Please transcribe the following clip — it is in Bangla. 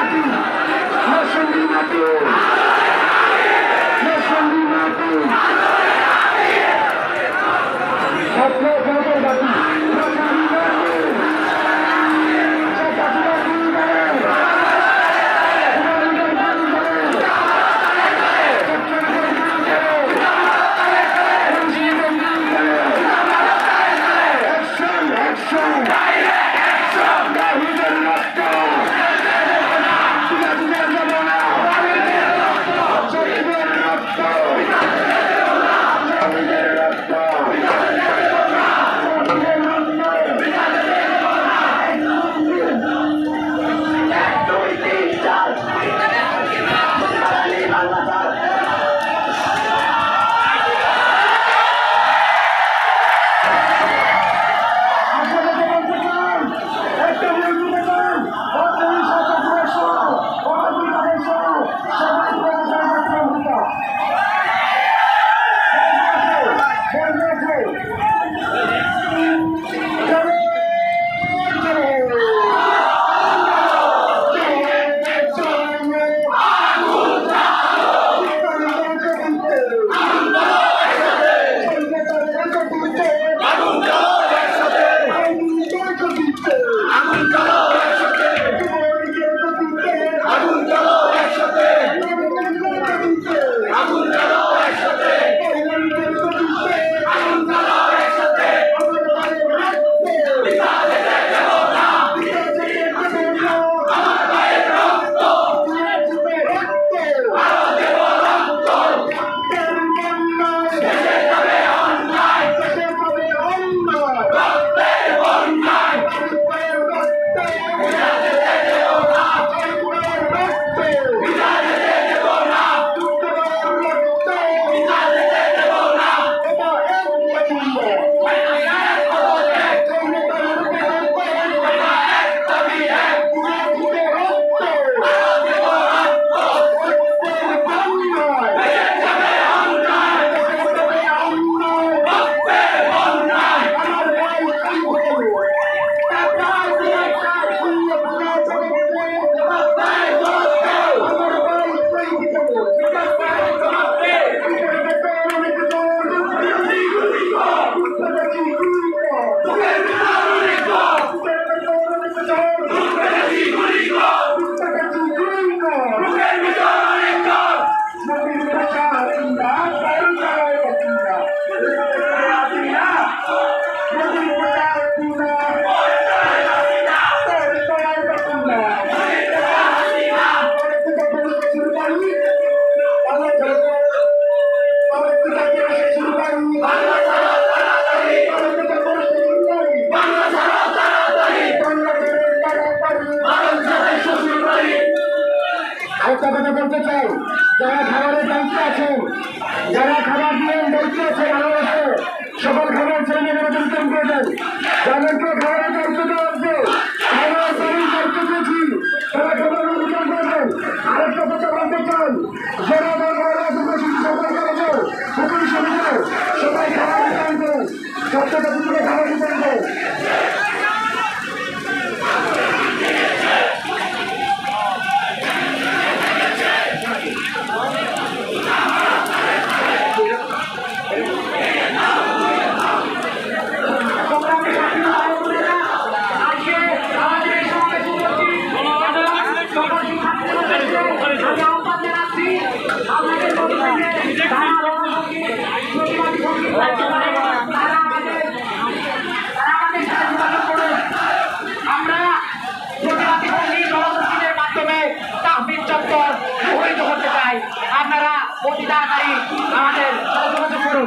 নাতি হাসির নাতি বলতে চাই। যারা খাবারের দায়িত্বে আছেন যারা খাবার দিয়ে দায়িত্বে আছেন চাই আপনারা অতি তাড়াতাড়ি আমাদের যোগাযোগ করুন।